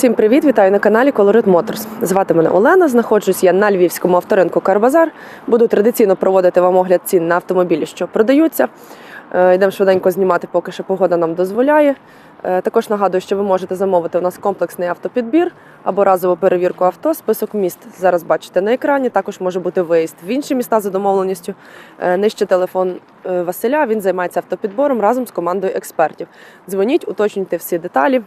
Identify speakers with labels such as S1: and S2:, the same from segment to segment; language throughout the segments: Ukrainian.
S1: Всім привіт! Вітаю на каналі Colorit Motors. Звати мене Олена. Знаходжусь я на львівському авторинку Карбазар. Буду традиційно проводити вам огляд цін на автомобілі, що продаються. Е, Йдемо швиденько знімати, поки що погода нам дозволяє. Е, Також нагадую, що ви можете замовити у нас комплексний автопідбір або разову перевірку авто. Список міст зараз бачите на екрані. Також може бути виїзд в інші міста за домовленістю. Е, Нижче телефон Василя. Він займається автопідбором разом з командою експертів. Дзвоніть, уточнюйте всі деталі.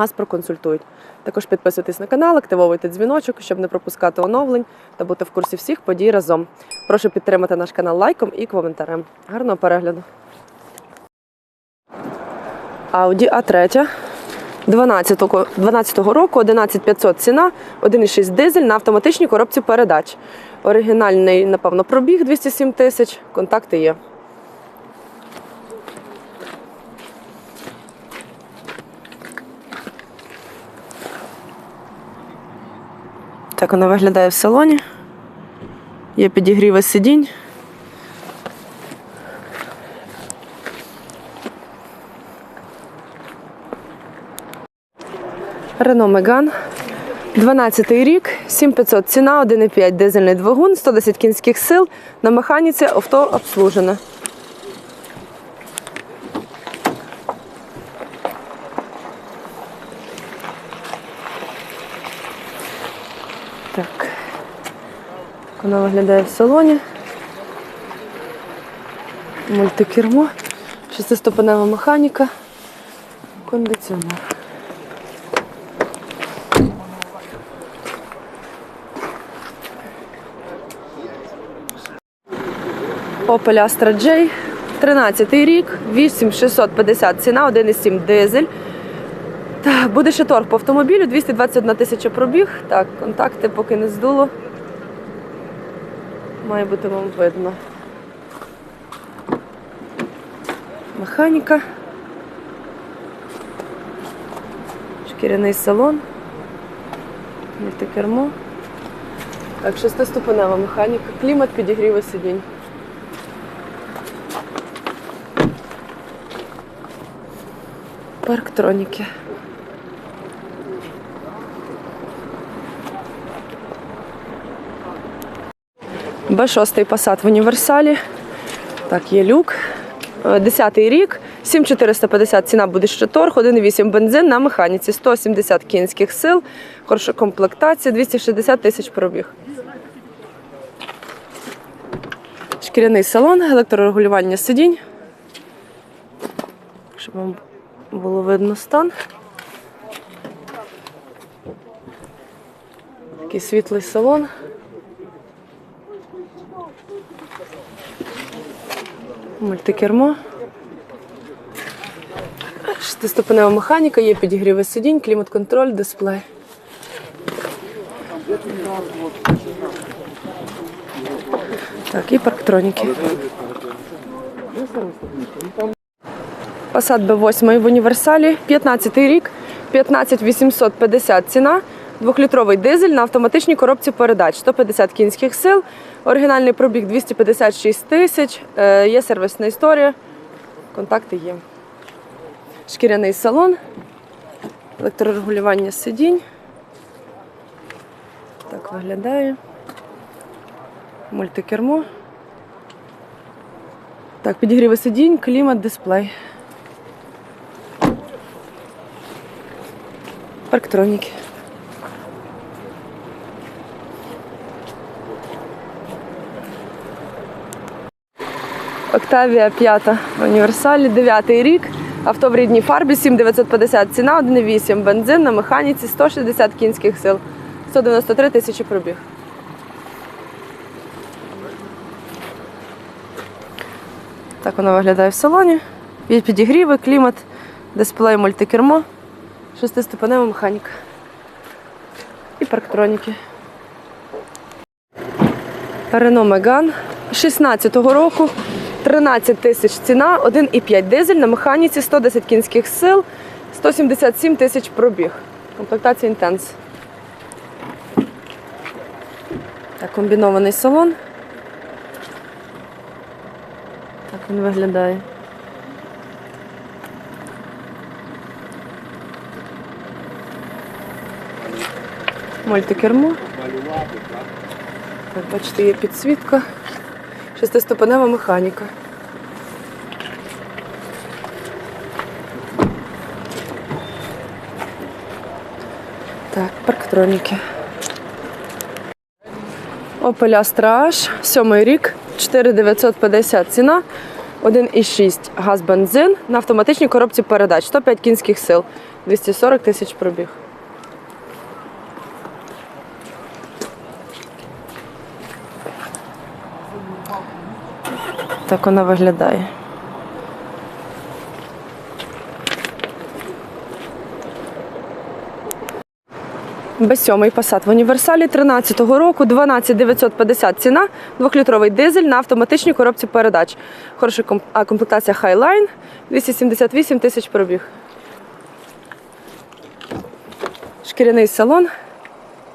S1: Вас проконсультують. Також підписуйтесь на канал, активовуйте дзвіночок, щоб не пропускати оновлень та бути в курсі всіх подій разом. Прошу підтримати наш канал лайком і коментарем. Гарного перегляду. Audi A3 12-го 12-го року 11500 ціна, 1,6 дизель на автоматичній коробці передач. Оригінальний, напевно, пробіг 207 тисяч. Контакти є. Так вона виглядає в салоні. Є підігріви сидінь. Рено Меган. 12 рік, 7500 ціна, 1,5 дизельний двигун, 110 кінських сил. На механіці авто обслужене. Вона виглядає в салоні. Мультикермо, шестиступенева механіка, кондиціонер. Opel Astra J, 13 рік, 8650 ціна, 1,7 дизель. Так, буде ще торг по автомобілю, 221 тисяча пробіг. Так, контакти поки не здуло. Має бути вам видно. Механіка. Шкіряний салон. Мультикермо. Так, шестиступенева механіка, клімат, підігріви сидінь. Парктроніки. Б6 Passat в універсалі. Так, є люк. Е, 10-й рік, 7450 ціна буде ще торг, 1,8 бензин на механіці, 170 кінських сил, хороша комплектація, 260 тисяч пробіг. Шкіряний салон, електрорегулювання сидінь. Щоб вам було видно стан. Такий світлий салон. Мультикермо. Шестиступенева механіка, є підігріви сидінь, клімат-контроль, дисплей. Так, і парктроніки. Passat B8 в універсалі, 15 рік, 15850 ціна, двохлітровий дизель на автоматичній коробці передач, 150 кінських сил, оригінальний пробіг 256 тисяч, е, є сервісна історія, контакти є. Шкіряний салон, електрорегулювання сидінь. Так виглядає. Мультикермо. Так, підігріви сидінь, клімат, дисплей. Парктроніки. Октавія 5 в універсалі, 9 рік. Авто в рідній фарбі, 7950 ціна, 1,8 бензин на механіці, 160 кінських сил, 193 тисячі пробіг. Так воно виглядає в салоні. Є підігріви, клімат, дисплей, мультикермо, шестиступенева механіка і парктроніки. Рено Меган 16-го року, 13 тисяч ціна, 1,5 дизель на механіці, 110 кінських сил, 177 тисяч пробіг. Комплектація інтенс. Так, комбінований салон. Так він виглядає. Мультикермо. Так, бачите, є підсвітка. Шестиступенева механіка. Так, парктроніки. Opel Astra сьомий рік, 4950 ціна, 1,6 газ бензин на автоматичній коробці передач, 105 кінських сил, 240 тисяч пробіг. Так вона виглядає. Б7 Passat в універсалі 13-го року, 12950 ціна, 2-літровий дизель на автоматичній коробці передач. Хороша комплектація Highline, 278 тисяч пробіг. Шкіряний салон,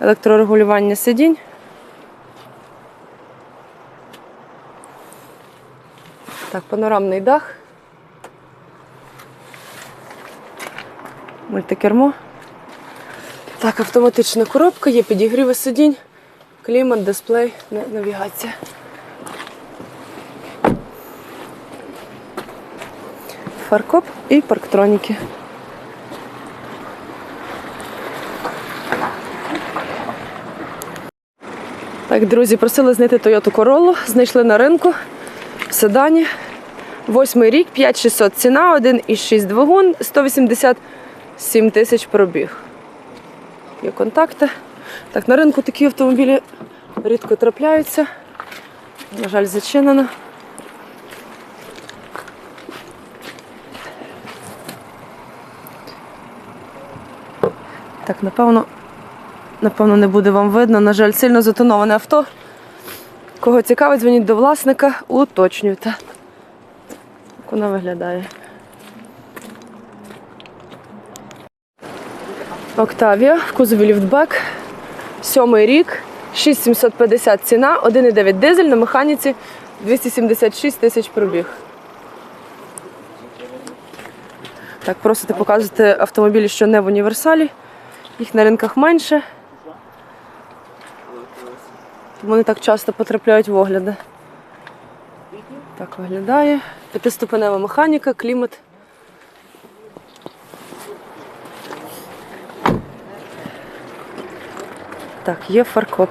S1: електрорегулювання сидінь. Так, панорамний дах. Мультикермо. Так, автоматична коробка, є підігріви сидінь, клімат, дисплей, навігація. Фаркоп і парктроніки. Так, друзі, просили знайти Toyota Corolla, знайшли на ринку в седані. Восьмий рік, 5600 ціна, 1,6 двигун, 187 тисяч пробіг. Є контакти. Так, на ринку такі автомобілі рідко трапляються. На жаль, зачинено. Так, напевно, напевно, не буде вам видно. На жаль, сильно затоноване авто. Кого цікавить, дзвоніть до власника, уточнюйте. Як вона виглядає. Октавія в кузові ліфтбек. Сьомий рік, 6750 ціна, 1,9 дизель на механіці 276 тисяч пробіг. Так, просите показувати автомобілі, що не в універсалі. Їх на ринках менше. Не так часто потрапляють в огляди. Так виглядає. П'ятиступенева механіка, клімат. Так, є фаркоп.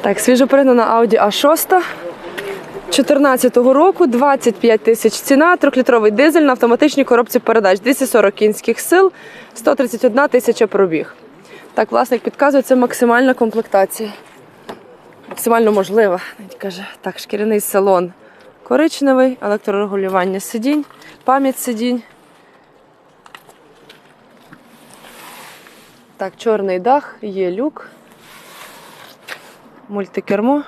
S1: Так, свіжопригнана Audi A6 14-го року, 25 тисяч ціна, 3-літровий дизель на автоматичній коробці передач, 240 кінських сил, 131 тисяча пробіг. Так, власник підказує, це максимальна комплектація. Максимально можлива. Навіть каже. Так, шкіряний салон коричневий, електрорегулювання сидінь, пам'ять сидінь. Так, чорний дах, є люк, мультикермо.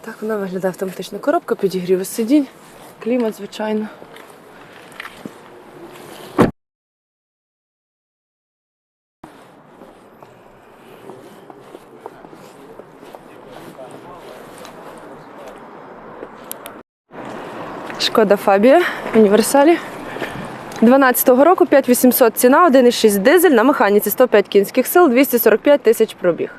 S1: Так вона виглядає автоматична коробка, підігріви сидінь, клімат, звичайно. Шкода Фабія універсалі. 12-го року 5800 ціна, 1,6 дизель на механіці 105 кінських сил, 245 тисяч пробіг.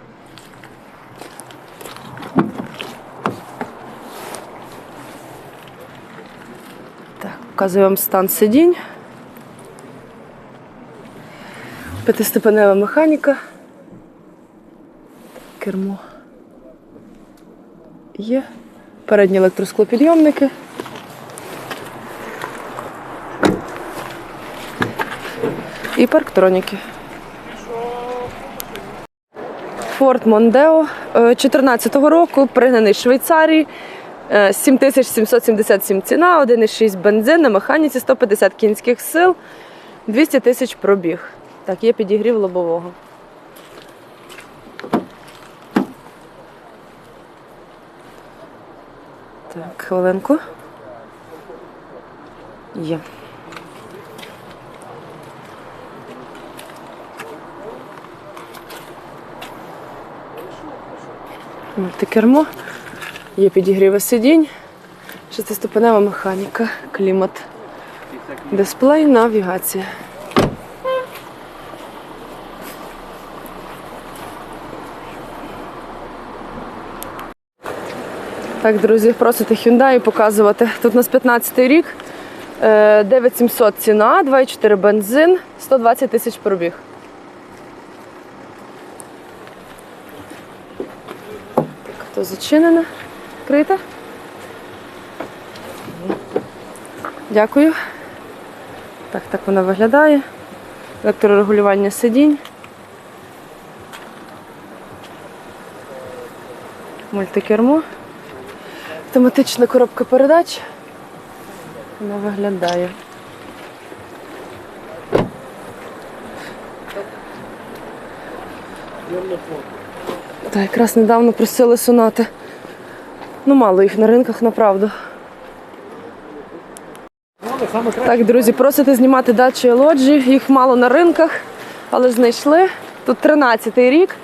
S1: Так, показую вам стан сидінь. П'ятиступенева механіка. Кермо. Є. Передні електросклопідйомники. І парктроніки. Ford Mondeo 14-го року, пригнаний Швейцарії, е, 7777 ціна, 1,6 бензин на механіці, 150 кінських сил, 200 тисяч пробіг. Так, є підігрів лобового. Так, хвилинку. Є. Мультикермо, є підігріви сидінь, шестиступенева механіка, клімат. Дисплей, навігація. Так, друзі, просите Hyundai показувати. Тут у нас 15 й рік, е, 9700 ціна, 2,4 бензин, 120 тисяч пробіг. То зачинено. Крите? Дякую. Так, так вона виглядає. Електрорегулювання сидінь. Мультикермо. Автоматична коробка передач. Вона виглядає. Так, якраз недавно просили сонати. Ну, мало їх на ринках, направду. Так, друзі, просите знімати дачі лоджі. Їх мало на ринках, але знайшли. Тут 13-й рік,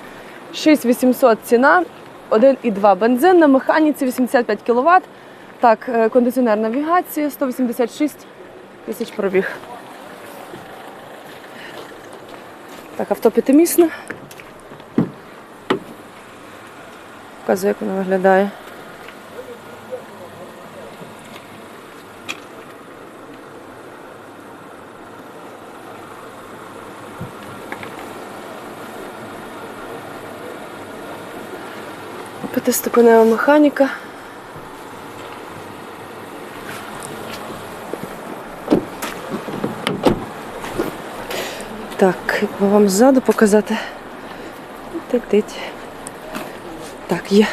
S1: 6800 ціна, 1,2 бензин на механіці 85 кВт. Так, е, кондиціонер навігації 186 тисяч пробіг. Так, авто п'ятимісне. Показую, як воно виглядає. П'ятиступенева механіка. Так, як би вам ззаду показати. Тить-тить. Так, є.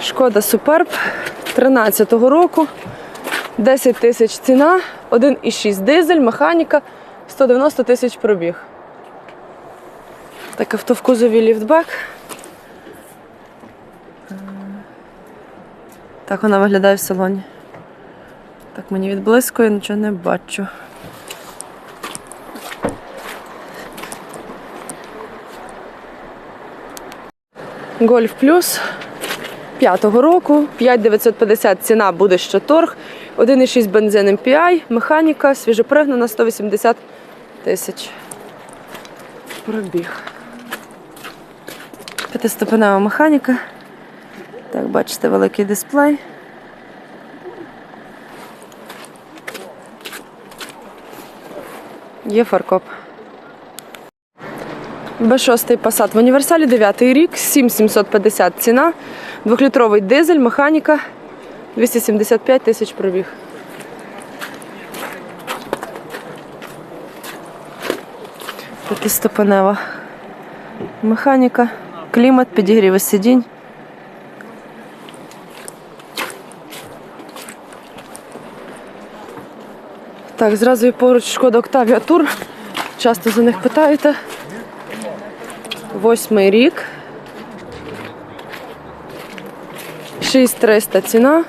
S1: Шкода Суперб 13-го року. 10 тисяч ціна, 1,6 дизель, механіка, 190 тисяч пробіг. Так, авто в кузові ліфтбек. Так вона виглядає в салоні. Так, мені відблискує, нічого не бачу. Гольф плюс п'ятого року, 5950 ціна буде що торг, 1,6 бензин MPI, механіка, свіжопригнана 180 тисяч. Пробіг. П'ятиступенева механіка. Так, бачите, великий дисплей. Є фаркоп. Б6 Passat в універсалі 9 рік, 7750 ціна, двохлітровий дизель, механіка, 275 тисяч пробіг. П'ятиступенева механіка, клімат, підігріви сидінь. Так, зразу і поруч шкода Octavia Tour. Часто за них питаєте. Восьмий рік. 6300 ціна.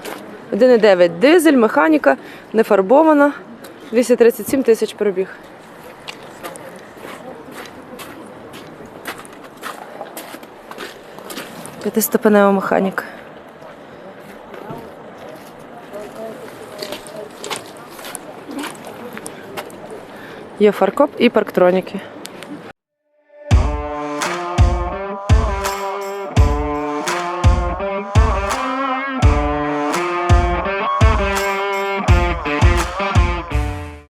S1: 1,9 дизель, механіка, не фарбована. 237 тисяч пробіг. П'ятиступенева механіка. Є фаркоп і парктроніки.